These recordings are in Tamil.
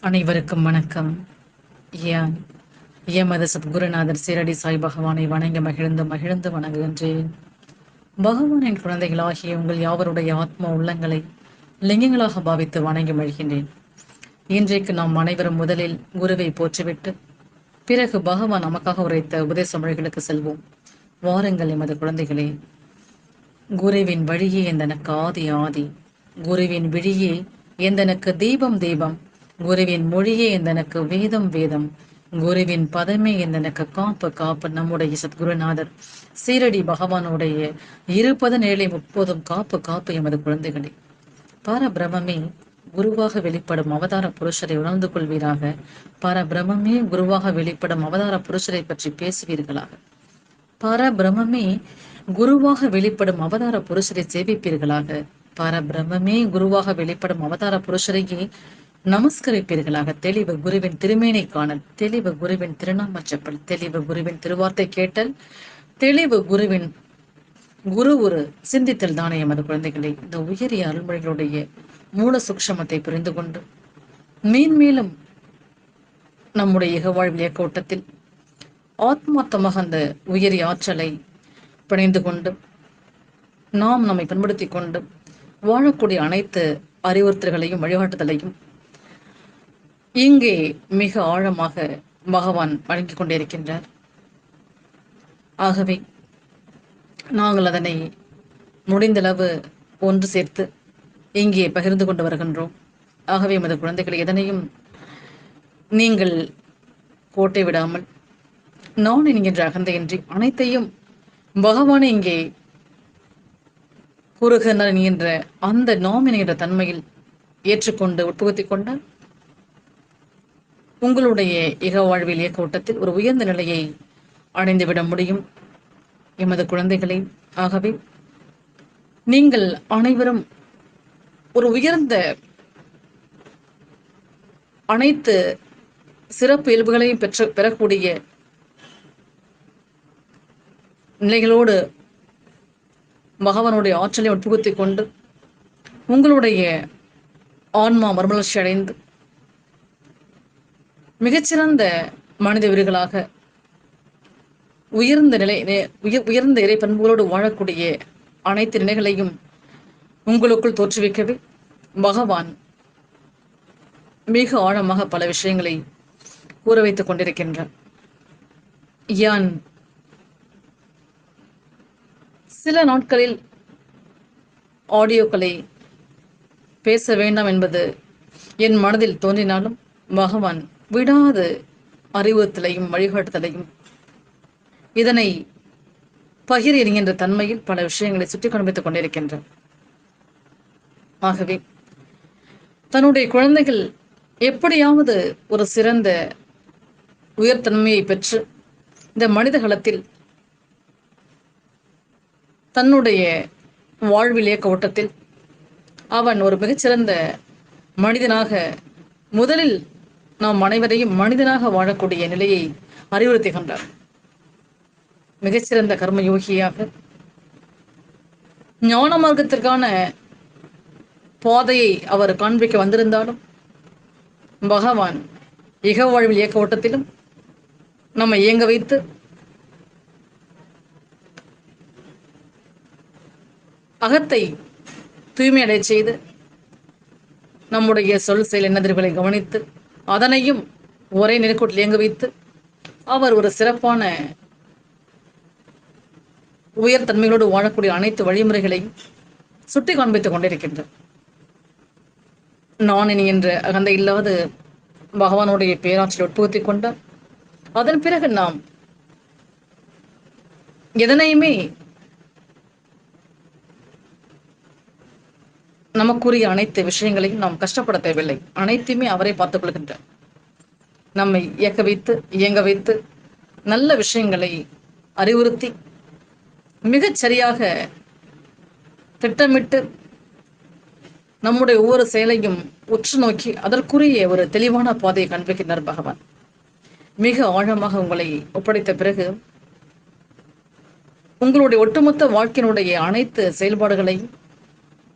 அனைவருக்கும் வணக்கம். ஏன்? எமது சத்குருநாதர் சீரடி சாய் பகவானை வணங்கி மகிழ்ந்து மகிழ்ந்து வணங்குகின்றேன்? பகவானின் குழந்தைகளாகிய உங்கள் யாவருடைய ஆத்ம உள்ளங்களை லிங்கங்களாக பாவித்து வணங்கி மகிழ்கின்றேன். இன்றைக்கு நாம் அனைவரும் முதலில் குருவை போற்றிவிட்டு பிறகு பகவான் நமக்காக உரைத்த உபதேச மொழிகளுக்கு செல்வோம். வாருங்கள் எமது குழந்தைகளே. குருவின் வழியே எந்தனக்கு ஆதி ஆதி. குருவின் விழியே எந்தனக்கு தீபம் தீபம். குருவின் மொழியே எந்தனக்கு வேதம் வேதம். குருவின் பதமே எந்தனக்கு காப்பு காப்பு. நம்முடைய சத்குருநாதர் சீரடி பகவானுடைய இருபது ஏழை முப்பதும் காப்பு காப்பு எமது குழந்தைகளே. பரபிரமே குருவாக வெளிப்படும் அவதார புருஷரை உணர்ந்து கொள்வீராக. பரபிரமே குருவாக வெளிப்படும் அவதார புருஷரை பற்றி பேசுவீர்களாக. பரபிரமே குருவாக வெளிப்படும் அவதார புருஷரை சேவிப்பீர்களாக. பரபிரமே குருவாக வெளிப்படும் அவதார புருஷரையே நமஸ்கரிப்பீர்களாக. தெளிவு குருவின் திருமேனை காணல் தெளிவு குருவின் திருநாம செப்பல் தெளிவு குருவின் திருவார்த்தை கேட்டல் தெளிவு குருவின் குரு ஒரு சிந்தித்தல் தானே எமது குழந்தைகளை. இந்த உயரிய அருள்மொழிகளுடைய மூல சுக்ஷமத்தை புரிந்து கொண்டு மேன்மேலும் நம்முடைய இகவாழ்விய கோட்டத்தில் ஆத்மார்த்தமாக அந்த உயரிய ஆற்றலை பிணைந்து கொண்டு நாம் நம்மை பண்படுத்தி கொண்டு வாழக்கூடிய அனைத்து அறிவுறுத்தல்களையும் வழிகாட்டுதலையும் இங்கே மிக ஆழமாக பகவான் வழங்கிக் கொண்டிருக்கின்றார். ஆகவே நாங்கள் அதனை முடிந்தளவு ஒன்று சேர்த்து இங்கே பகிர்ந்து கொண்டு வருகின்றோம். ஆகவே எமது குழந்தைகள் எதனையும் நீங்கள் கோட்டை விடாமல் நான் என்கின்ற அகந்தையின்றி அனைத்தையும் பகவானை இங்கே கூறுகின்றனர் என்கின்ற அந்த நாம் என்கின்ற தன்மையில் ஏற்றுக்கொண்டு உட்புகுத்தி கொண்டால் உங்களுடைய இக வாழ்வில் இயக்க ஓட்டத்தில் ஒரு உயர்ந்த நிலையை அடைந்துவிட முடியும். எமது குழந்தைகளை ஆகவே நீங்கள் அனைவரும் ஒரு உயர்ந்த அனைத்து சிறப்பு இயல்புகளையும் பெற்ற பெறக்கூடிய நிலைகளோடு பகவானுடைய ஆற்றலை உட்புகுத்திக் கொண்டு உங்களுடைய ஆன்மா மறுமலர்ச்சி அடைந்து மிகச்சிறந்த மனித உயிர்களாக உயர்ந்த நிலை உயர் உயர்ந்த இறை பண்புகளோடு வாழக்கூடிய அனைத்து நிலைகளையும் உங்களுக்குள் தோற்றுவிக்கவே பகவான் மிக ஆழமாக பல விஷயங்களை கூற வைத்துக் கொண்டிருக்கின்றார். யான் சில நாட்களில் ஆடியோக்களை பேச வேண்டாம் என்பது என் மனதில் தோன்றினாலும் பகவான் விடாது அறிவுறுத்தலையும் வழிகாட்டுதலையும் இதனை பகிர் என்கின்ற தன்மையில் பல விஷயங்களை சுட்டி காண்பித்துக் கொண்டிருக்கின்றன ஆகவே தன்னுடைய குழந்தைகள் எப்படியாவது ஒரு சிறந்த உயர்தன்மையை பெற்று இந்த மனித களத்தில் தன்னுடைய வாழ்வில் இயக்க ஓட்டத்தில் அவன் ஒரு மிகச்சிறந்த மனிதனாக முதலில் நாம் அனைவரையும் மனிதனாக வாழக்கூடிய நிலையை அறிவுறுத்துகின்றார் மிகச்சிறந்த கர்மயோகியாக ஞான மார்க்கத்திற்கான பாதையை அவர் காண்பிக்க வந்திருந்தாலும் பகவான் இக வாழ்வில் இயக்க ஓட்டத்திலும் நம்மை இயங்க வைத்து அகத்தை தூய்மையடை செய்து நம்முடைய சொல் செயல் எண்ணதிர்களை கவனித்து அதனையும் ஒரே நெருக்கூட்டில் இயங்க வைத்து அவர் ஒரு சிறப்பான உயர் தன்மைகளோடு வாழக்கூடிய அனைத்து வழிமுறைகளையும் சுட்டி காண்பித்துக் கொண்டிருக்கின்றார். நான் இனி என்ற அகந்த இல்லாத பகவானுடைய பேராற்றலை உட்புகுத்தி கொண்டார் அதன் பிறகு நாம் எதனையுமே நமக்குரிய அனைத்து விஷயங்களையும் நாம் கஷ்டப்பட தேவையில்லை. அனைத்தையுமே அவரை பார்த்துக் கொள்கின்றார். நம்மை இயக்க வைத்து இயங்க வைத்து நல்ல விஷயங்களை அறிவுறுத்தி மிகச் சரியாக திட்டமிட்டு நம்முடைய ஒவ்வொரு செயலையும் உற்று நோக்கி அதற்குரிய ஒரு தெளிவான பாதையை காண்பிக்கின்றார் பகவான். மிக ஆழமாக உங்களை ஒப்படைத்த பிறகு உங்களுடைய ஒட்டுமொத்த வாழ்க்கையினுடைய அனைத்து செயல்பாடுகளையும்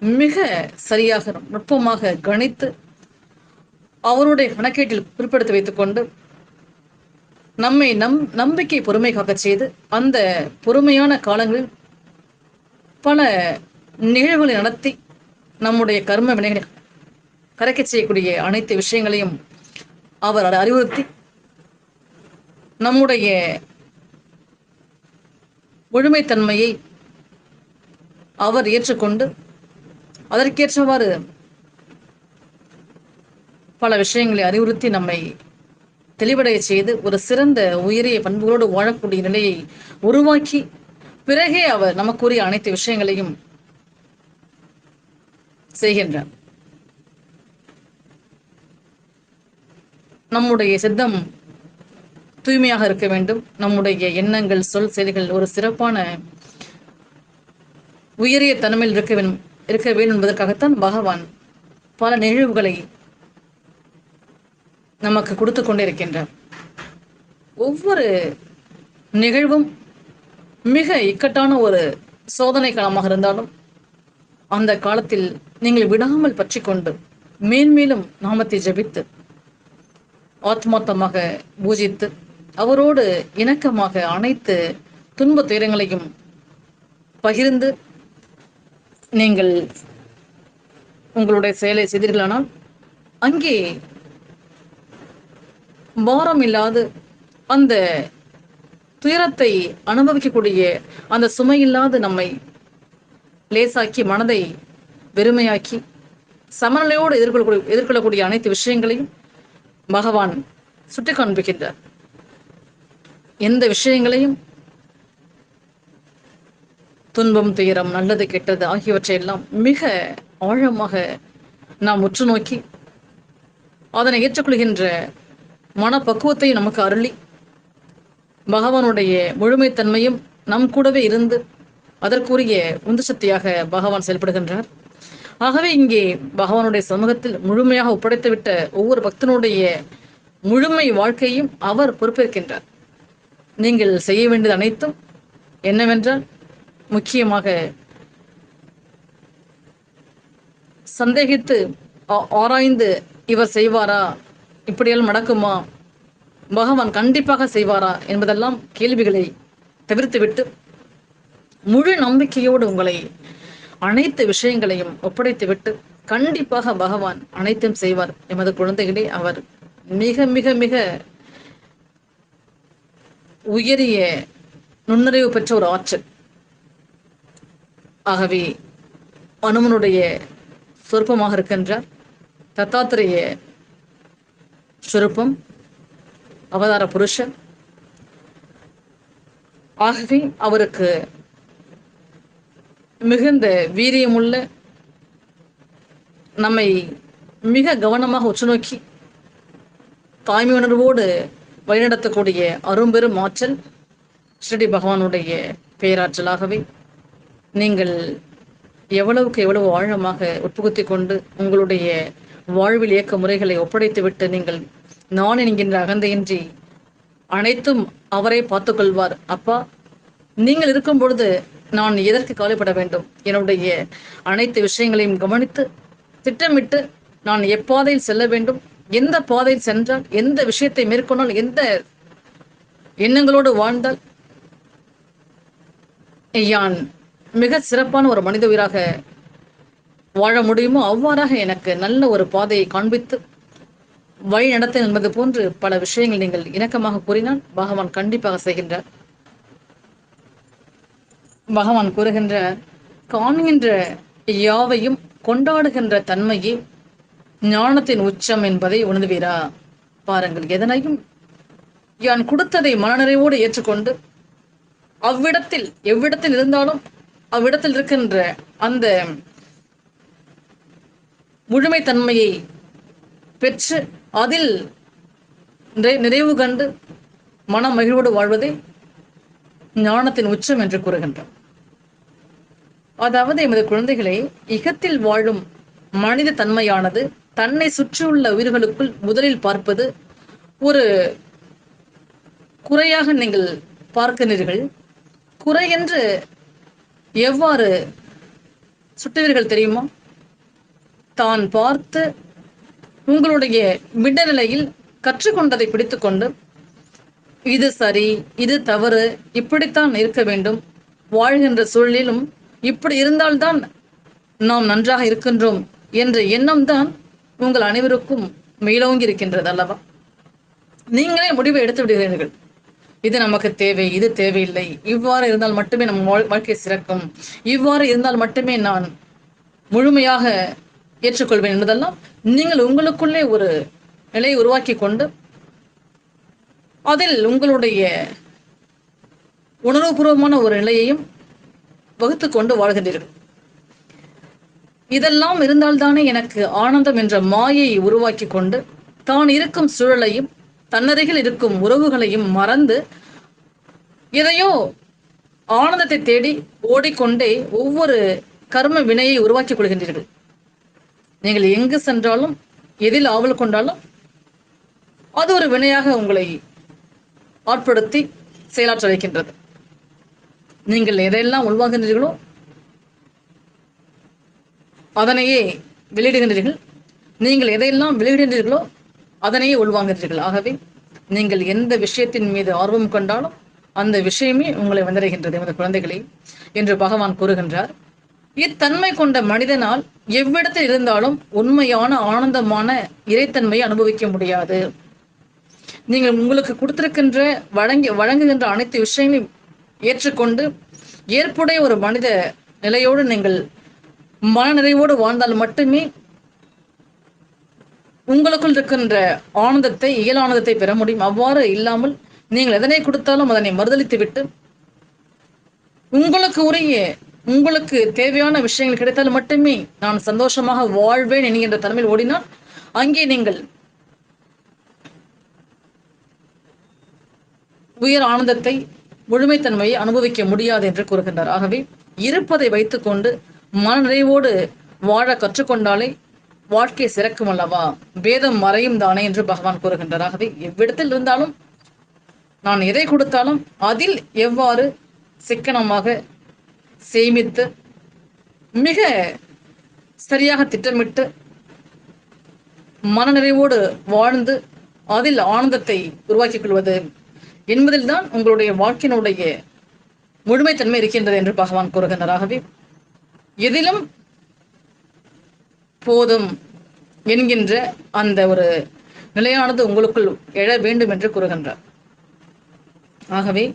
மிக சரியாக நுட்பமாக கணித்து அவருடைய கணக்கீட்டில் குறிப்பிடுத்தி வைத்துக்கொண்டு நம்மை நம் நம்பிக்கை பொறுமை காக்கச் செய்து அந்த பொறுமையான காலங்களில் பல நிகழ்வுகளை நடத்தி நம்முடைய கர்ம வினைகளை கரைக்க செய்யக்கூடிய அனைத்து விஷயங்களையும் அவர் அதை அறிவுறுத்தி நம்முடைய முழுமைத்தன்மையை அவர் ஏற்றுக்கொண்டு அதற்கேற்றவாறு பல விஷயங்களை அறிவுறுத்தி நம்மை தெளிவடைய செய்து ஒரு சிறந்த உயரிய பண்புகளோடு வாழக்கூடிய நிலையை உருவாக்கி பிறகே அவர் நமக்குரிய அனைத்து விஷயங்களையும் செய்கின்றார். நம்முடைய சித்தம் தூய்மையாக இருக்க வேண்டும். நம்முடைய எண்ணங்கள் சொல் செயல்கள் ஒரு சிறப்பான உயரிய தன்மையில் இருக்க வேண்டும் இருக்க வேண்டும் என்பதற்காகத்தான் பகவான் பல நிகழ்வுகளை நமக்கு கொடுத்து கொண்டே இருக்கின்றார். ஒவ்வொரு நிகழ்வும் மிக இக்கட்டான ஒரு சோதனை காலமாக இருந்தாலும் அந்த காலத்தில் நீங்கள் விடாமல் பற்றி கொண்டு மேன்மேலும் நாமத்தை ஜபித்து ஆத்மார்த்தமாக பூஜித்து அவரோடு இணக்கமாக அனைத்து துன்ப துயரங்களையும் பகிர்ந்து நீங்கள் உங்களுடைய செயலை செய்தீர்களானால் அங்கே பாரம் இல்லாது அந்த துயரத்தை அனுபவிக்கக்கூடிய அந்த சுமையில்லாது நம்மை லேசாக்கி மனதை வெறுமையாக்கி சமநிலையோடு எதிர்கொள்ளக்கூடிய எதிர்கொள்ளக்கூடிய அனைத்து விஷயங்களையும் பகவான் சுட்டி காண்பிக்கின்றார் எந்த விஷயங்களையும் துன்பம் துயரம் நல்லது கெட்டது ஆகியவற்றை எல்லாம் மிக ஆழமாக நாம் உற்று நோக்கி அதனை ஏற்றுக்கொள்கின்ற மனப்பக்குவத்தை நமக்கு அருளி பகவானுடைய முழுமைத்தன்மையும் நம் கூடவே இருந்து அதற்குரிய உந்து சக்தியாக பகவான் செயல்படுகின்றார். ஆகவே இங்கே பகவானுடைய சமூகத்தில் முழுமையாக ஒப்படைத்துவிட்ட ஒவ்வொரு பக்தனுடைய முழுமை வாழ்க்கையும் அவர் பொறுப்பேற்கின்றார். நீங்கள் செய்ய வேண்டியது அனைத்தும் என்னவென்றால் முக்கியமாக சந்தேகித்து ஆராய்ந்து இவர் செய்வாரா இப்படியெல்லாம் நடக்குமா பகவான் கண்டிப்பாக செய்வாரா என்பதெல்லாம் கேள்விகளை தவிர்த்துவிட்டு முழு நம்பிக்கையோடு உங்களை அனைத்து விஷயங்களையும் ஒப்படைத்துவிட்டு கண்டிப்பாக பகவான் அனைத்தும் செய்வார். எமது குழந்தைகளே அவர் மிக மிக மிக உயரிய நுண்ணறிவு பெற்ற ஒரு ஆற்றல். ஆகவே அனுமனுடைய சொருப்பமாக இருக்கின்றார். தத்தாத்திரைய சொருப்பம் அவதார புருஷன். ஆகவே அவருக்கு மிகுந்த வீரியமுள்ள நம்மை மிக கவனமாக உற்று நோக்கி தாய்மை உணர்வோடு வழிநடத்தக்கூடிய அரும்பெரும் ஆற்றல் ஸ்ரீடி பகவானுடைய பேராற்றலாகவே நீங்கள் எவ்வளவுக்கு எவ்வளவு ஆழமாக உட்புகுத்தி கொண்டு உங்களுடைய வாழ்வில் இயக்க முறைகளை ஒப்படைத்துவிட்டு நீங்கள் நான் என்கின்ற அகந்தையின்றி அனைத்தும் அவரே பார்த்துக்கொள்வார் அப்பா நீங்கள் இருக்கும் பொழுது நான் எதற்கு கவலைப்பட வேண்டும்? என்னுடைய அனைத்து விஷயங்களையும் கவனித்து திட்டமிட்டு நான் எப்பாதையில் செல்ல வேண்டும். எந்த பாதையில் சென்றால் எந்த விஷயத்தை மேற்கொண்டால் எந்த எண்ணங்களோடு வாழ்ந்தால் யான் மிக சிறப்பான ஒரு மனித உயிராக வாழ முடியுமோ அவ்வாறாக எனக்கு நல்ல ஒரு பாதையை காண்பித்து வழி நடத்த என்பது போன்று பல விஷயங்கள் நீங்கள் இணக்கமாக கூறினால் பகவான் கண்டிப்பாக செய்கின்றார். பகவான் கூறுகின்றார் காண்கின்ற யாவையும் கொண்டாடுகின்ற தன்மையே ஞானத்தின் உச்சம் என்பதை உணர்வீரா? பாருங்கள் எதனையும் யான் கொடுத்ததை மனநிறைவோடு ஏற்றுக்கொண்டு அவ்விடத்தில் எவ்விடத்தில் இருந்தாலும் அவ்விடத்தில் இருக்கின்ற அந்த முழுமைத்தன்மையை பெற்று அதில் நிறைவு கண்டு மன மகிழ்வோடு வாழ்வதே ஞானத்தின் உச்சம் என்று கூறுகின்றோம். அதாவது எமது குழந்தைகளை இகத்தில் வாழும் மனித தன்மையானது தன்னை சுற்றியுள்ள உயிர்களுக்குள் முதலில் பார்ப்பது ஒரு குறையாக நீங்கள் பார்க்கிறீர்கள் குறை என்று எவ்வாறு சுட்டுவீர்கள் தெரியுமா? தான் பார்த்து உங்களுடைய மிட நிலையில் கற்றுக்கொண்டதை பிடித்துக்கொண்டு இது சரி இது தவறு இப்படித்தான் இருக்க வேண்டும். வாழ்கின்ற சூழலிலும் இப்படி இருந்தால்தான் நாம் நன்றாக இருக்கின்றோம் என்ற எண்ணம் தான் உங்கள் அனைவருக்கும் மேலோங்கி இருக்கின்றது அல்லவா நீங்களே முடிவை எடுத்து விடுகிறீர்கள். இது நமக்கு தேவை இது தேவையில்லை. இவ்வாறு இருந்தால் மட்டுமே நம் வாழ்க்கை சிறக்கும். இவ்வாறு இருந்தால் மட்டுமே நான் முழுமையாக ஏற்றுக்கொள்வேன் என்பதெல்லாம் நீங்கள் உங்களுக்குள்ளே ஒரு நிலையை உருவாக்கி கொண்டு அதில் உங்களுடைய உணர்வுபூர்வமான ஒரு நிலையையும் வகுத்து கொண்டு வாழ்கின்றீர்கள். இதெல்லாம் இருந்தால்தானே எனக்கு ஆனந்தம் என்ற மாயை உருவாக்கி கொண்டு தான் இருக்கும் சூழலையும் தன்னருகில் இருக்கும் உறவுகளையும் மறந்து எதையோ ஆனந்தத்தை தேடி ஓடிக்கொண்டே ஒவ்வொரு கர்ம வினையை உருவாக்கிக் கொள்கின்றீர்கள். நீங்கள் எங்கு சென்றாலும் எதில் ஆவல் கொண்டாலும் அது ஒரு வினையாக உங்களை ஆட்படுத்தி செயலாற்ற வைக்கின்றது. நீங்கள் எதையெல்லாம் உள்வாங்குகின்றீர்களோ அதனையே வெளியிடுகின்றீர்கள். நீங்கள் எதையெல்லாம் வெளியிடுகின்றீர்களோ அதனையே உள்வாங்குகிறீர்கள். ஆகவே நீங்கள் எந்த விஷயத்தின் மீது ஆர்வம் கொண்டாலும் அந்த விஷயமே உங்களை வந்தடைகின்றது. எமது குழந்தைகளே என்று பகவான் கூறுகின்றார். இத்தன்மை கொண்ட மனிதனால் எவ்விடத்தில் இருந்தாலும் உண்மையான ஆனந்தமான இறைத்தன்மையை அனுபவிக்க முடியாது. நீங்கள் உங்களுக்கு கொடுத்திருக்கின்ற வழங்கி வழங்குகின்ற அனைத்து விஷயங்களையும் ஏற்றுக்கொண்டு ஏற்புடைய ஒரு மனித நிலையோடு நீங்கள் மனநிறைவோடு வாழ்ந்தால் மட்டுமே உங்களுக்குள் இருக்கின்ற ஆனந்தத்தை இயலானந்தத்தை பெற முடியும். அவ்வாறு இல்லாமல் நீங்கள் எதனை கொடுத்தாலும் அதனை மறுதளித்து விட்டு உங்களுக்கு உரிய உங்களுக்கு தேவையான விஷயங்கள் கிடைத்தால் மட்டுமே நான் சந்தோஷமாக வாழ்வேன் என்கின்ற தலைமையில் ஓடினால் அங்கே நீங்கள் உயர் ஆனந்தத்தை முழுமைத்தன்மையை அனுபவிக்க முடியாது என்று கூறுகின்றார். ஆகவே இருப்பதை வைத்துக்கொண்டு மனநிறைவோடு வாழ கற்றுக்கொண்டாலே வாழ்க்கை சிறக்கும் அல்லவா? வேதம் மறையும் தானே என்று பகவான் கூறுகின்றார். ஆகவே எவ்விடத்தில் இருந்தாலும் நான் எதை கொடுத்தாலும் அதில் எவ்வாறு சிக்கனமாக சேமித்து மிக சரியாக திட்டமிட்டு மனநிறைவோடு வாழ்ந்து அதில் ஆனந்தத்தை உருவாக்கிக் கொள்வது என்பதில்தான் உங்களுடைய வாழ்க்கையினுடைய முழுமைத்தன்மை இருக்கின்றது என்று பகவான் கூறுகின்றாகவே எதிலும் போதும் என்கின்ற அந்த ஒரு நிலையானது உங்களுக்குள் எழ வேண்டும் என்று கூறுகின்றார். ஆகவே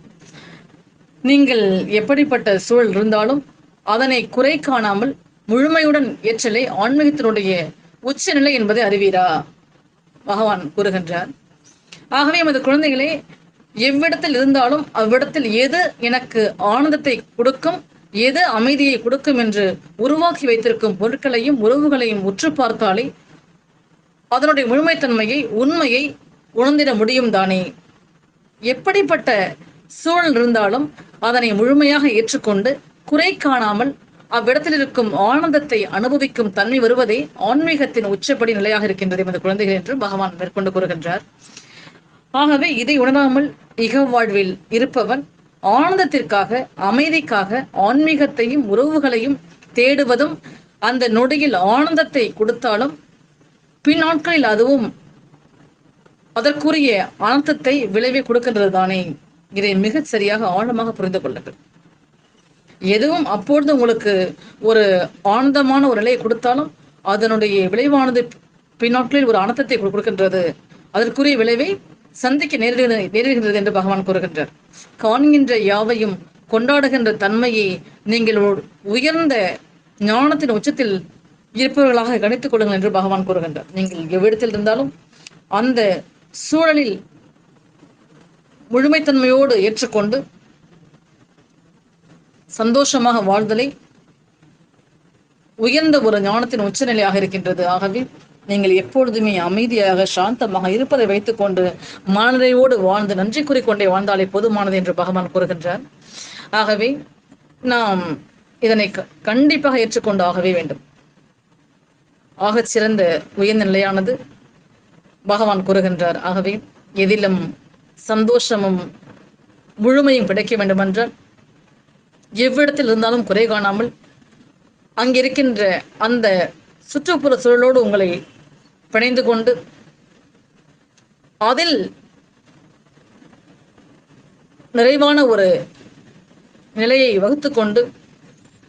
நீங்கள் எப்படிப்பட்ட சூழல் இருந்தாலும் அதனை குறை காணாமல் முழுமையுடன் ஏற்றலை ஆன்மீகத்தினுடைய உச்சநிலை என்பதை அறிவீரா? பகவான் கூறுகின்றார். ஆகவே எமது குழந்தைகளே எவ்விடத்தில் இருந்தாலும் அவ்விடத்தில் எது எனக்கு ஆனந்தத்தை கொடுக்கும் எது அமைதியை கொடுக்கும் என்று உருவாக்கி வைத்திருக்கும் பொருட்களையும் உறவுகளையும் உற்று பார்த்தாலே அதனுடைய முழுமைத்தன்மையை உண்மையை உணர்ந்திட முடியும் தானே. எப்படிப்பட்ட சூழல் இருந்தாலும் அதனை முழுமையாக ஏற்றுக்கொண்டு குறை காணாமல் அவ்விடத்தில் இருக்கும் ஆனந்தத்தை அனுபவிக்கும் தன்மை வருவதே ஆன்மீகத்தின் உச்சப்படி நிலையாக இருக்கின்றது. எமது குழந்தைகள் என்று பகவான் மேற்கொண்டு கூறுகின்றார். ஆகவே இதை உணராமல் இக வாழ்வில் இருப்பவன் ஆனந்தத்திற்காக அமைதிக்காக ஆன்மீகத்தையும் உறவுகளையும் தேடுவதும் அந்த நொடியில் ஆனந்தத்தை கொடுத்தாலும் பின் நாட்களில் அதுவும் அதற்குரிய அனர்த்தத்தை விளைவை கொடுக்கின்றது தானே இதை மிகச் சரியாக ஆழமாக புரிந்து கொள்ளுங்கள். எதுவும் அப்பொழுது உங்களுக்கு ஒரு ஆனந்தமான ஒரு நிலையை கொடுத்தாலும் அதனுடைய விளைவானது பின்னாட்களில் ஒரு அனர்த்தத்தை கொடுக்கின்றது. அதற்குரிய விளைவை சந்திக்க நேரிடு நேரிடுகின்றது என்று பகவான் கூறுகின்றார். காண்கின்ற யாவையும் கொண்டாடுகின்ற தன்மையை நீங்கள் உயர்ந்த ஞானத்தின் உச்சத்தில் இருப்பவர்களாக கணித்துக் கொள்ளுங்கள் என்று பகவான் கூறுகின்றார். நீங்கள் எவ்விடத்தில் இருந்தாலும் அந்த சூழலில் முழுமைத்தன்மையோடு ஏற்றுக்கொண்டு சந்தோஷமாக வாழ்தலை உயர்ந்த ஒரு ஞானத்தின் உச்சநிலையாக இருக்கின்றது. ஆகவே நீங்கள் எப்பொழுதுமே அமைதியாக சாந்தமாக இருப்பதை வைத்துக்கொண்டு மனநிறைவோடு வாழ்ந்து நன்றி கூறிக்கொண்டே வாழ்ந்தாலே போதுமானது என்று பகவான் கூறுகின்றார். ஆகவே நாம் இதனை க- கண்டிப்பாக ஏற்றுக்கொண்டு ஆகவே வேண்டும். ஆகச் சிறந்த உயர்ந்த நிலையானது பகவான் கூறுகின்றார். ஆகவே எதிலும் சந்தோஷமும் முழுமையும் கிடைக்க வேண்டுமென்றால் எவ்விடத்தில் இருந்தாலும் குறை காணாமல் அங்கிருக்கின்ற அந்த சுற்றுப்புற சூழலோடு உங்களை பிணைந்து கொண்டு அதில் நிறைவான ஒரு நிலையை வகுத்து கொண்டு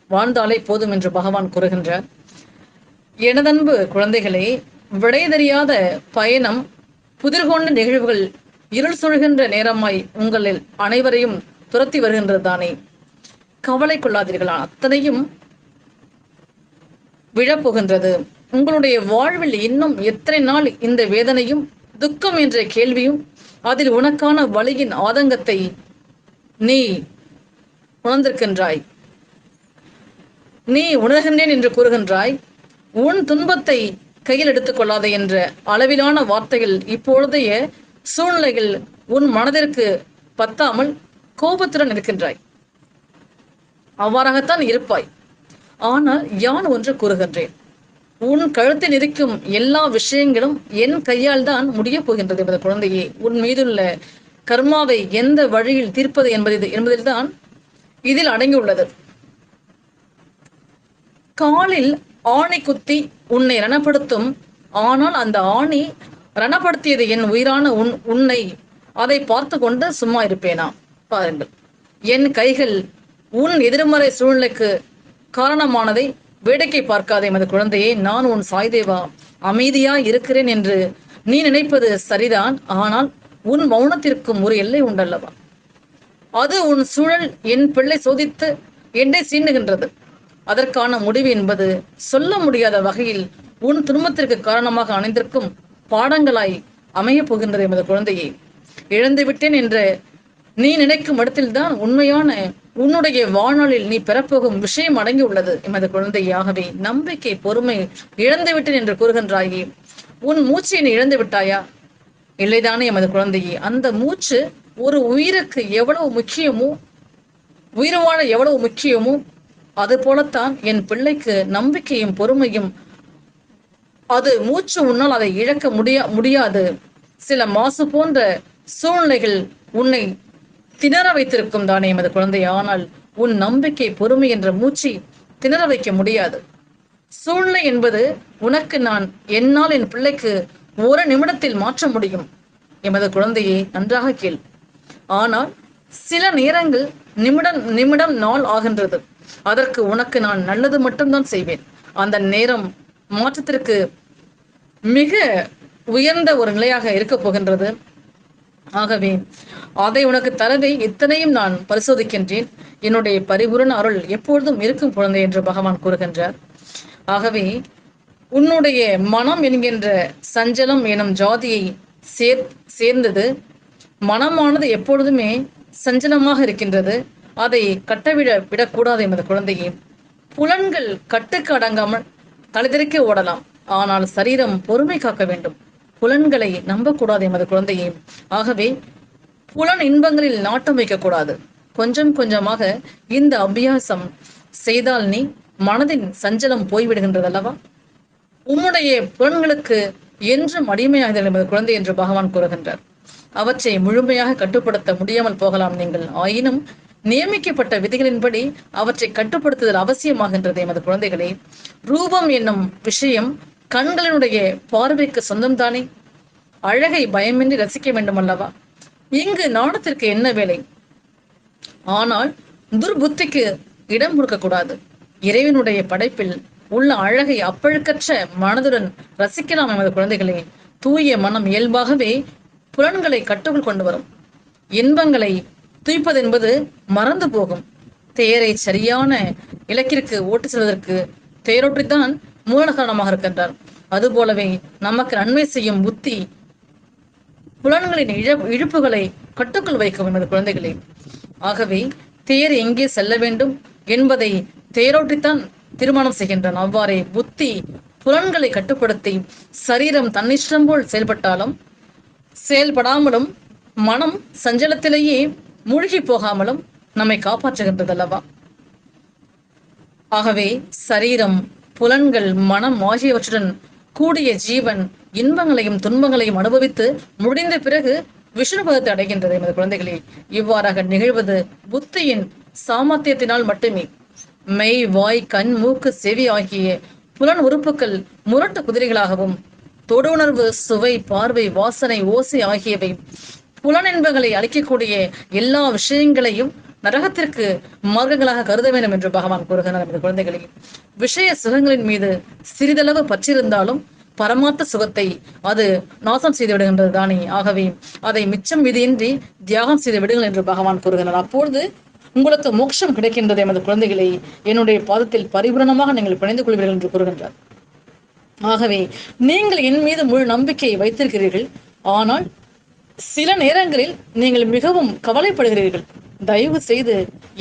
வாழ்ந்தாலே போதும் என்று பகவான் கூறுகின்றார். எனதன்பு குழந்தைகளே விடை தெரியாத பயணம் புதிர்கொண்ட நிகழ்வுகள் இருள் சுழ்கின்ற நேரமாய் உங்களில் அனைவரையும் துரத்தி வருகின்றது தானே. கவலை கொள்ளாதீர்களா அத்தனையும் விழப்போகின்றது. உங்களுடைய வாழ்வில் இன்னும் எத்தனை நாள் இந்த வேதனையும் துக்கம் என்ற கேள்வியும் அதில் உனக்கான வழியின் ஆதங்கத்தை நீ உணர்ந்திருக்கின்றாய்? நீ உணர்கின்றேன் என்று கூறுகின்றாய் உன் துன்பத்தை கையில் எடுத்துக் கொள்ளாதே என்ற அளவிலான வார்த்தைகள் இப்பொழுதைய சூழ்நிலைகள் உன் மனதிற்கு பத்தாமல் கோபத்துடன் இருக்கின்றாய். அவ்வாறாகத்தான் இருப்பாய். ஆனால் யான் ஒன்று கூறுகின்றேன்? உன் கழுத்தில் இருக்கும் எல்லா விஷயங்களும் என் கையால் தான் முடிய போகின்றது என்பது குழந்தையே. உன் மீதுள்ள கர்மாவை எந்த வழியில் தீர்ப்பது என்பது என்பதில் தான் இதில் அடங்கியுள்ளது. காலில் ஆணி குத்தி உன்னை ரணப்படுத்தும் ஆனால் அந்த ஆணி ரணப்படுத்தியது என் உயிரான உன் உன்னை அதை பார்த்து கொண்டு சும்மா இருப்பேனா? பாருங்கள். என் கைகள் உன் எதிர்மறை சூழ்நிலைக்கு காரணமானதை வேடிக்கை பார்க்காதே எமது குழந்தையே நான் உன் சாய்தேவா அமைதியா இருக்கிறேன் என்று நீ நினைப்பது சரிதான் ஆனால் உன் மௌனத்திற்கும் ஒரு எல்லை உண்டல்லவா? அது உன் சூழல் என் பிள்ளை சோதித்து என்னை சீண்டுகின்றது. அதற்கான முடிவு என்பது சொல்ல முடியாத வகையில் உன் துன்பத்திற்கு காரணமாக அணைந்திருக்கும் பாடங்களாய் அமையப் போகின்றது எமது குழந்தையை. இழந்து விட்டேன் என்று நீ நினைக்கும் இடத்தில்தான் உண்மையான உன்னுடைய வாழ்நாளில் நீ பெறப்போகும் விஷயம் அடங்கியுள்ளது எமது குழந்தையாகவே நம்பிக்கை பொறுமை இழந்துவிட்டேன் என்று கூறுகின்றாயே. உன் மூச்சை நீ இழந்து விட்டாயா? இல்லைதானே எமது குழந்தையே. அந்த மூச்சு ஒரு உயிருக்கு எவ்வளவு முக்கியமோ உயிர் வாழ எவ்வளவு முக்கியமோ அது போலத்தான் என் பிள்ளைக்கு நம்பிக்கையும் பொறுமையும் அது மூச்சு உன்னால் அதை இழக்க முடியா முடியாது. சில மாசு போன்ற சூழ்நிலைகள் உன்னை திணற வைத்திருக்கும் தானே எமது குழந்தை? ஆனால் உன் நம்பிக்கை பொறுமை என்ற மூச்சை திணற வைக்க முடியாது. சூழ்நிலை என்பது உனக்கு நான் என்னால் என் பிள்ளைக்கு ஒரு நிமிடத்தில் மாற்ற முடியும். எமது குழந்தையை நன்றாக கேள். ஆனால் சில நேரங்கள் நிமிடம் நிமிடம் நாள் ஆகின்றது. அதற்கு உனக்கு நான் நல்லது மட்டும்தான் செய்வேன். அந்த நேரம் மாற்றத்திற்கு மிக உயர்ந்த ஒரு நிலையாக இருக்க போகின்றது. ஆகவே அதை உனக்கு தரவே இத்தனையும் நான் பரிசோதிக்கின்றேன். என்னுடைய பரிபூரண அருள் எப்பொழுதும் இருக்கும் குழந்தை என்று பகவான் கூறுகின்றார். ஆகவே உன்னுடைய மனம் என்கின்ற சஞ்சலம் எனும் ஜாதியை சேர் சேர்ந்தது மனமானது எப்பொழுதுமே சஞ்சலமாக இருக்கின்றது. அதை கட்டவிட விடக்கூடாது என்பது குழந்தையே. புலன்கள் கட்டுக்கு அடங்காமல் தலைதிரிக்க ஓடலாம். ஆனால் சரீரம் பொறுமை காக்க வேண்டும். புலன்களை நம்பக்கூடாது எமது குழந்தையையும் ஆகவே புலன் இன்பங்களில் நாட்டம் வைக்கக்கூடாது. கொஞ்சம் கொஞ்சமாக இந்த அபியாசம் செய்தால் நீ மனதின் சஞ்சலம் போய்விடுகின்றது அல்லவா உம்முடைய புலன்களுக்கு என்றும் அடிமையாக எமது குழந்தை என்று பகவான் கூறுகின்றார். அவற்றை முழுமையாக கட்டுப்படுத்த முடியாமல் போகலாம் நீங்கள். ஆயினும் நியமிக்கப்பட்ட விதிகளின்படி அவற்றை கட்டுப்படுத்துதல் அவசியமாகின்றது எமது குழந்தைகளே. ரூபம் என்னும் விஷயம் கண்களினுடைய பார்வைக்கு சொந்தம்தானே? அழகை பயமின்றி ரசிக்க வேண்டும் அல்லவா இங்கு நாணத்திற்கு என்ன வேலை? ஆனால் துர்புத்திக்கு இடம் கொடுக்கக்கூடாது. இறைவனுடைய படைப்பில் உள்ள அழகை அப்பழுக்கற்ற மனதுடன் ரசிக்கலாம் எமது குழந்தைகளே. தூய மனம் இயல்பாகவே புலன்களை கட்டுக்குள் கொண்டு வரும். இன்பங்களை துய்ப்பது என்பது மறந்து போகும். தேரை சரியான இலக்கிற்கு ஓட்டு செல்வதற்கு தேரோற்றித்தான் மூலகாரணமாக இருக்கின்றார். அதுபோலவே நமக்கு நன்மை செய்யும் புத்தி புலன்களின் இழ இழுப்புகளை கட்டுக்குள் வைக்கும் எமது குழந்தைகளே. ஆகவே தேர் எங்கே செல்ல வேண்டும் என்பதை தேரோட்டித்தான் திருமணம் செய்கின்றான். அவ்வாறே புத்தி புலன்களை கட்டுப்படுத்தி சரீரம் தன்னிஷ்டம் போல் செயல்பட்டாலும் செயல்படாமலும் மனம் சஞ்சலத்திலேயே மூழ்கி போகாமலும் நம்மை காப்பாற்றுகின்றது அல்லவா ஆகவே சரீரம் புலன்கள் மனம் ஆகியவற்றுடன் கூடிய ஜீவன் இன்பங்களையும் துன்பங்களையும் அனுபவித்து முடிந்த பிறகு விஷ்ணுபதத்தை அடைகின்றது எமது குழந்தைகளே. இவ்வாறாக நிகழ்வது புத்தியின் சாமர்த்தியத்தினால் மட்டுமே. மெய் வாய் கண் மூக்கு செவி ஆகிய புலன் உறுப்புகள் முரட்டு குதிரைகளாகவும் தொடுணர்வு சுவை பார்வை வாசனை ஓசை ஆகியவை புலனென்பகளை அளிக்கக்கூடிய எல்லா விஷயங்களையும் நரகத்திற்கு மார்க்கங்களாக கருத வேண்டும் என்று பகவான் கூறுகிறார் நமது குழந்தைகளை. விஷய சுகங்களின் மீது சிறிதளவு பற்றிருந்தாலும் பரமார்த்த சுகத்தை அது நாசம் செய்து விடுகின்றது தானே. ஆகவே அதை மிச்சம் விதியின்றி தியாகம் செய்து விடுங்கள் என்று பகவான் கூறுகிறார். அப்பொழுது உங்களுக்கு மோட்சம் கிடைக்கின்றது எமது குழந்தைகளை. என்னுடைய பாதத்தில் பரிபூரணமாக நீங்கள் பிணைந்து கொள்வீர்கள் என்று கூறுகின்றார். ஆகவே நீங்கள் என் மீது முழு நம்பிக்கையை வைத்திருக்கிறீர்கள். ஆனால் சில நேரங்களில் நீங்கள் மிகவும் கவலைப்படுகிறீர்கள். தயவு செய்து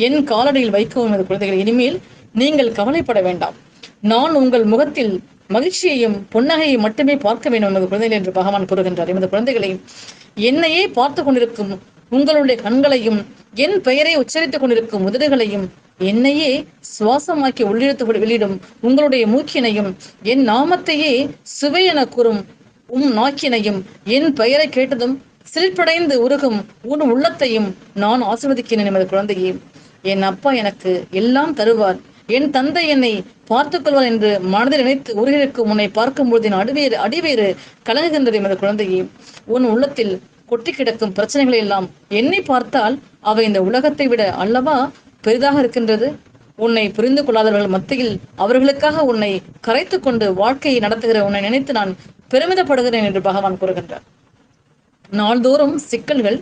என் காலடியில் வைக்கவும் எனது குழந்தைகள் இனிமேல் நீங்கள் கவலைப்பட வேண்டாம். நான் உங்கள் முகத்தில் மகிழ்ச்சியையும் புன்னகையை மட்டுமே பார்க்க வேண்டும் எமது குழந்தைகள் என்று பகவான் கூறுகின்றார். எமது குழந்தைகளை என்னையே பார்த்து கொண்டிருக்கும் உங்களுடைய கண்களையும் என் பெயரை உச்சரித்துக் கொண்டிருக்கும் உதடுகளையும் என்னையே சுவாசமாக்கி உள்ளிழுத்து வெளியிடும் உங்களுடைய மூக்கினையும் என் நாமத்தையே சுவை என கூறும் உம் நாக்கினையும் என் பெயரை கேட்டதும் சிரிப்படைந்து உருகும் உன் உள்ளத்தையும் நான் ஆசிர்வதிக்கிறேன் எமது குழந்தையே. என் அப்பா எனக்கு எல்லாம் தருவார். என் தந்தை என்னை பார்த்துக் கொள்வார் என்று மனதில் நினைத்து உருகிருக்கும் உன்னை பார்க்கும்போது என் அடிவேறு அடிவேறு கலங்குகின்றது எமது குழந்தையே. உன் உள்ளத்தில் கொட்டி கிடக்கும் பிரச்சனைகளை எல்லாம் எண்ணி பார்த்தால் அவை இந்த உலகத்தை விட அல்லவா பெரிதாக இருக்கின்றது? உன்னை புரிந்து கொள்ளாதவர்கள் மத்தியில் அவர்களுக்காக உன்னை கரைத்து கொண்டு வாழ்க்கையை நடத்துகிற உன்னை நினைத்து நான் பெருமிதப்படுகிறேன் என்று பகவான் கூறுகின்றார். நாள்தோறும் சிக்கல்கள்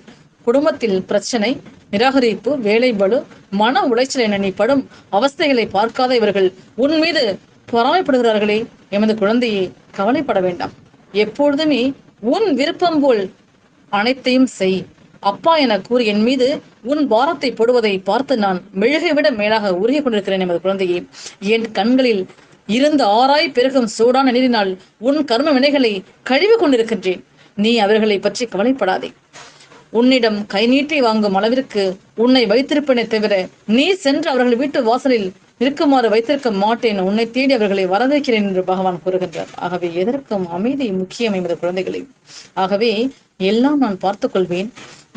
குடும்பத்தில் பிரச்சனை நிராகரிப்பு வேலைபடு மன உளைச்சல் என நீ படும் அவஸ்தைகளை பார்க்காத இவர்கள் உன் மீது பொறாமைப்படுகிறார்களே எமது குழந்தையை கவலைப்பட வேண்டாம். எப்பொழுதுமே உன் விருப்பம் போல் அனைத்தையும் செய். அப்பா என கூறி என் மீது உன் பாரத்தை போடுவதை பார்த்து நான் மெழுகை விட மேலாக உருகிக் கொண்டிருக்கிறேன் எமது குழந்தையே. என் கண்களில் இருந்து ஆராய் பெருகும் சூடான நீரினால் உன் கர்ம வினைகளை கழுவி கொண்டிருக்கின்றேன். நீ அவர்களை பற்றி கவலைப்படாதே. உன்னிடம் கை நீட்டி வாங்கும் அளவிற்கு உன்னை வைத்திருப்பேனே தவிர நீ சென்று அவர்கள் வீட்டு வாசலில் இருக்குமாறு வைத்திருக்க மாட்டேன். உன்னை தேடி அவர்களை வரவேற்கிறேன் என்று பகவான் கூறுகின்றார். ஆகவே எதற்கும் அமைதி முக்கியம் எமது குழந்தைகளை. ஆகவே எல்லாம் நான் பார்த்துக் கொள்வேன்.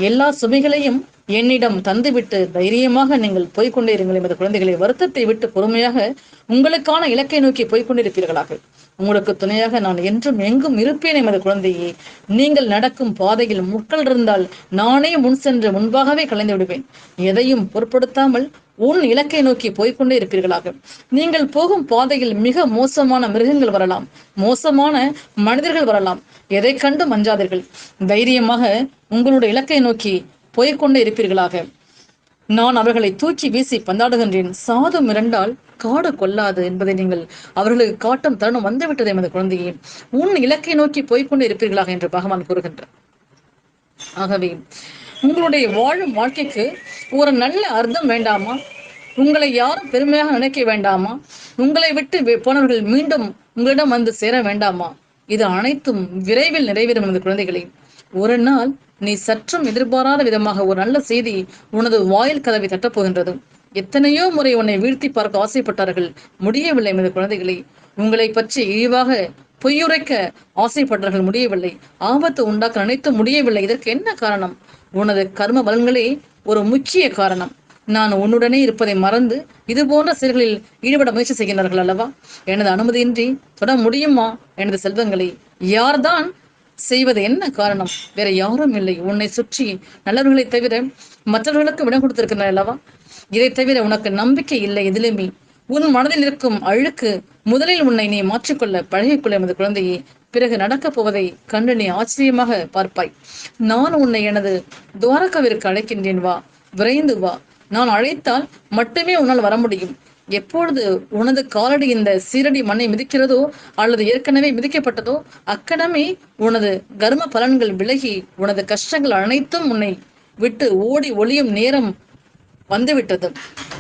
எல்லா சுமைகளையும் என்னிடம் தந்துவிட்டு தைரியமாக நீங்கள் போய்கொண்டே இருங்கள் எமது குழந்தைகளை. வருத்தத்தை விட்டு பொறுமையாக உங்களுக்கான இலக்கை நோக்கி போய்க்கொண்டிருப்பீர்களாக உங்களுக்கு துணையாக நான் என்றும் எங்கும் இருப்பேன் எமது குழந்தையே. நீங்கள் நடக்கும் பாதையில் முட்கள் இருந்தால் நானே முன் சென்று முன்பாகவே கலைந்து விடுவேன். எதையும் பொருட்படுத்தாமல் உன் இலக்கை நோக்கி போய்கொண்டே இருப்பீர்களாக. நீங்கள் போகும் பாதையில் மிக மோசமான மிருகங்கள் வரலாம். மோசமான மனிதர்கள் வரலாம். எதை கண்டு மஞ்சாதீர்கள். தைரியமாக உங்களுடைய இலக்கை நோக்கி போய்கொண்டே இருப்பீர்களாக. நான் அவர்களை தூக்கி வீசி பந்தாடுகின்றேன். சாதம் இரண்டால் காடு கொள்ளாது என்பதை நீங்கள் அவர்களுக்கு காட்டும் தருணம் வந்துவிட்டது எமது குழந்தையே. உன் இலக்கை நோக்கி போய்கொண்டு இருப்பீர்களாக என்று பகவான் கூறுகின்றார். ஆகவே உங்களுடைய வாழும் வாழ்க்கைக்கு ஒரு நல்ல அர்த்தம் வேண்டாமா? உங்களை யாரும் பெருமையாக நினைக்க வேண்டாமா? உங்களை விட்டு போனவர்கள் மீண்டும் உங்களிடம் வந்து சேர வேண்டாமா? இது அனைத்தும் விரைவில் நிறைவேறும் எனது குழந்தைகளே. ஒரு நாள் நீ சற்றும் எதிர்பாராத விதமாக ஒரு நல்ல செய்தி உனது வாயில் கதவை தட்டப்போகின்றது. எத்தனையோ முறை உன்னை வீழ்த்தி பார்க்க ஆசைப்பட்டார்கள். முடியவில்லை எனது குழந்தைகளே. உங்களை பற்றி இழிவாக பொய்யுரைக்க ஆசைப்பட்டார்கள். முடியவில்லை. ஆபத்து உண்டாக்க நினைத்து முடியவில்லை. இதற்கு என்ன காரணம்? உனது கர்ம பலன்களே ஒரு முக்கிய காரணம். நான் உன்னுடனே இருப்பதை மறந்து இது போன்ற செயல்களில் ஈடுபட முயற்சி செய்கின்றார்கள் அல்லவா? எனது அனுமதியின்றி தொட முடியுமா? எனது செல்வங்களை. யார்தான் செய்வது என்ன காரணம்? வேற யாரும் இல்லை. உன்னை சுற்றி நல்லவர்களை தவிர மற்றவர்களுக்கு விடம் கொடுத்திருக்கிறார் அல்லவா? இதை தவிர உனக்கு நம்பிக்கை இல்லை எதிலுமே. உன் மனதில் இருக்கும் அழுக்கு முதலில் உன்னை நீ மாற்றிக்கொள்ள பழகிக்கொள்ள எமது குழந்தையை. பிறகு நடக்கப் போவதை கண்டு நீ ஆச்சரியமாக பார்ப்பாய். நான் உன்னை எனது துவாரகாவிற்கு அழைக்கின்றேன் வா. விரைந்து வா. நான் அழைத்தால் மட்டுமே உன்னால் வர முடியும். எப்பொழுது உனது காலடி இந்த சீரடி மண்ணை மிதிக்கிறதோ அல்லது ஏற்கனவே மிதிக்கப்பட்டதோ அக்கணமே உனது கர்ம பலன்கள் விலகி உனது கஷ்டங்கள் அனைத்தும் உன்னை விட்டு ஓடி ஒளியும் நேரம் வந்துவிட்டது.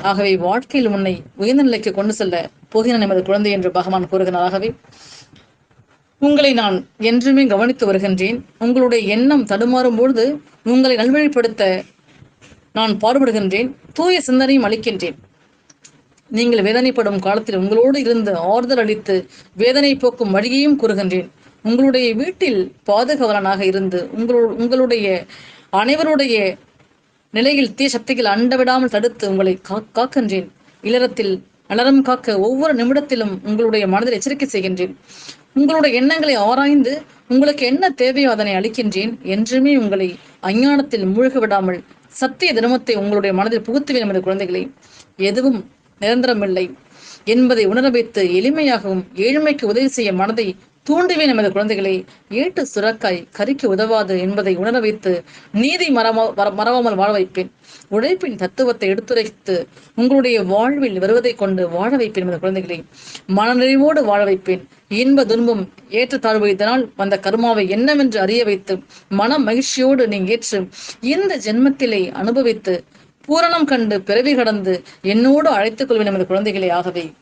ஆகவே வாழ்க்கையில் உன்னை உயர்ந்த நிலைக்கு கொண்டு செல்ல போகிறேன் எமது குழந்தை என்று பகவான் கூறுகிறாராகவே உங்களை நான் என்றுமே கவனித்து வருகின்றேன். உங்களுடைய எண்ணம் தடுமாறும் பொழுது உங்களை நல்வழிப்படுத்த நான் பாடுபடுகின்றேன். தூய சிந்தனையும் அளிக்கின்றேன். நீங்கள் வேதனைப்படும் காலத்தில் உங்களோடு இருந்து ஆறுதல் அளித்து வேதனை போக்கும் வழியையும் கூறுகின்றேன். உங்களுடைய வீட்டில் பாதுகாவலனாக இருந்து உங்களோ உங்களுடைய அனைவருடைய நிலையில் தீய சக்திகள் அண்டவிடாமல் தடுத்து உங்களை கா- காக்கின்றேன். இளரத்தில் அலரம் காக்க ஒவ்வொரு நிமிடத்திலும் உங்களுடைய மனதில் எச்சரிக்கை செய்கின்றேன். உங்களுடைய எண்ணங்களை ஆராய்ந்து உங்களுக்கு என்ன தேவையோ அதனை அளிக்கின்றேன். என்றுமே உங்களை அஞ்ஞானத்தில் மூழ்க விடாமல் சத்திய தினமத்தை உங்களுடைய மனதில் புகுத்துவேன் எமது குழந்தைகளை. எதுவும் நிரந்தரமில்லை. என்பதை உணர வைத்து எளிமையாகவும் ஏழ்மைக்கு உதவி செய்ய மனதை தூண்டுவேன் நமது குழந்தைகளை. ஏட்டு சுரக்காய் கறிக்கு உதவாது என்பதை உணர வைத்து நீதி மறவா மறவாமல் வாழ வைப்பேன். உழைப்பின் தத்துவத்தை எடுத்துரைத்து உங்களுடைய வாழ்வில் வருவதை கொண்டு வாழ வைப்பேன் நமது குழந்தைகளை. மனநிறைவோடு வாழ வைப்பேன். இன்ப துன்பம் ஏற்றத்தாழ்வு இதனால் வந்த கர்மாவை என்னவென்று அறிய வைத்து மன மகிழ்ச்சியோடு நீ ஏற்று இந்த ஜென்மத்திலே அனுபவித்து பூரணம் கண்டு பிறவி கடந்து என்னோடு அழைத்துக் கொள்வேன் நமது குழந்தைகளை ஆகவே.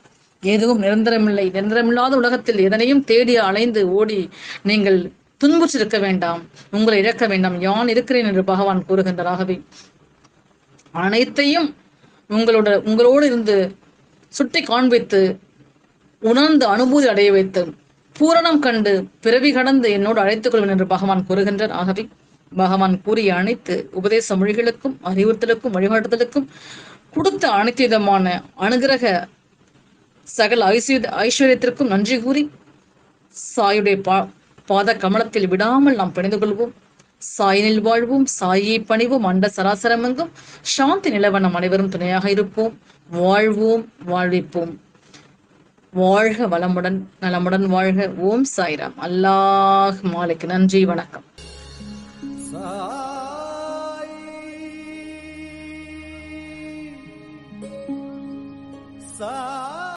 எதுவும் நிரந்தரமில்லை. நிரந்தரமில்லாத உலகத்தில் எதனையும் தேடி அலைந்து ஓடி நீங்கள் துன்புற்றிருக்க வேண்டாம். உங்களை இழக்க வேண்டாம். யான் இருக்கிறேன் என்று பகவான் கூறுகின்றார். அனைத்தையும் உங்களோட உங்களோடு இருந்து சுட்டி காண்பித்து உணர்ந்து அனுபூதி அடைய வைத்து பூரணம் கண்டு பிறவி கடந்து என்னோடு அழைத்துக் கொள்வேன் என்று பகவான் கூறுகின்றார். ஆகவே பகவான் கூறிய அனைத்து உபதேச மொழிகளுக்கும் அறிவுறுத்தலுக்கும் வழிகாட்டுதலுக்கும் கொடுத்த அனைத்து விதமான அனுகிரக சகல ஐஸ்வர்ய ஐஸ்வர்யத்திற்கும் நன்றி கூறி சாயுடைய பா பாத கமலத்தில் விடாமல் நாம் பிணைந்து கொள்வோம். சாயினில் வாழ்வோம் சாயை பணிவோம் அண்ட சராசரமெங்கும் சாந்தி நிலவனம் அனைவரும் துணையாக இருப்போம். வாழ்வோம் வாழ்விப்போம். வாழ்க வளமுடன் நலமுடன் வாழ்க. ஓம் சாய்ராம். அல்லாஹ் மாலைக்கு நன்றி வணக்கம். Ah.